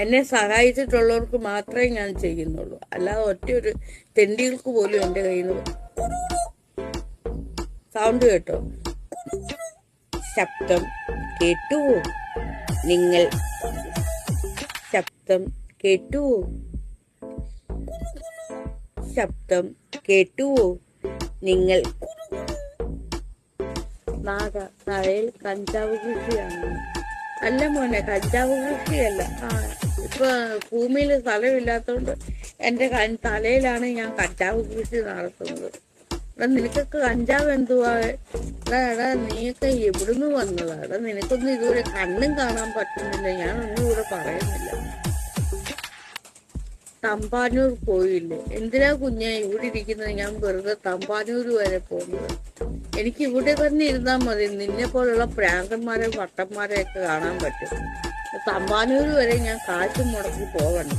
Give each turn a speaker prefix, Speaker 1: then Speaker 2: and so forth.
Speaker 1: എന്നെ സഹായിച്ചിട്ടുള്ളവർക്ക് മാത്രമേ ഞാൻ ചെയ്യുന്നുള്ളൂ. അല്ലാതെ ഒറ്റ ഒരു തെണ്ടികൾക്ക് പോലും എന്റെ കയ്യിൽ നിന്ന് സൗണ്ട് കേട്ടോ. ശബ്ദം കേട്ടുവോ? നിങ്ങൾ ശബ്ദം കേട്ടുവോ? ശബ്ദം കേട്ടുവോ? നിങ്ങൾ നാഗ നായൽ കഞ്ചാവ് കൃഷിയാണ്? അല്ല മോനെ കഞ്ചാവ് കൃഷിയല്ല. ആ ഇപ്പൊ ഭൂമിയിൽ സ്ഥലമില്ലാത്തതുകൊണ്ട് എന്റെ തലയിലാണ് ഞാൻ കഞ്ചാവ് കൃഷി നടത്തുന്നത്. നിനക്കൊക്കെ കഞ്ചാവ് എന്തുവാ? എടാ എടാ നീയൊക്കെ എവിടുന്ന് വന്നതാ? എടാ നിനക്കൊന്നും ഇതുവരെ കണ്ണും കാണാൻ പറ്റുന്നില്ല. ഞാനൊന്നും ഇവിടെ പറയുന്നില്ല. തമ്പാനൂർ പോയില്ലേ? എന്തിനാ കുഞ്ഞ ഇവിടെ ഇരിക്കുന്നത്? ഞാൻ വെറുതെ തമ്പാനൂർ വരെ പോകുന്നത് എനിക്ക് ഇവിടെ തന്നെ ഇരുന്നാൽ മതി. നിന്നെ പോലുള്ള പ്രാന്തന്മാരെ വട്ടന്മാരെ ഒക്കെ കാണാൻ പറ്റും. തമ്പാനൂർ വരെ ഞാൻ കാശും മുടക്കി പോകണ്ട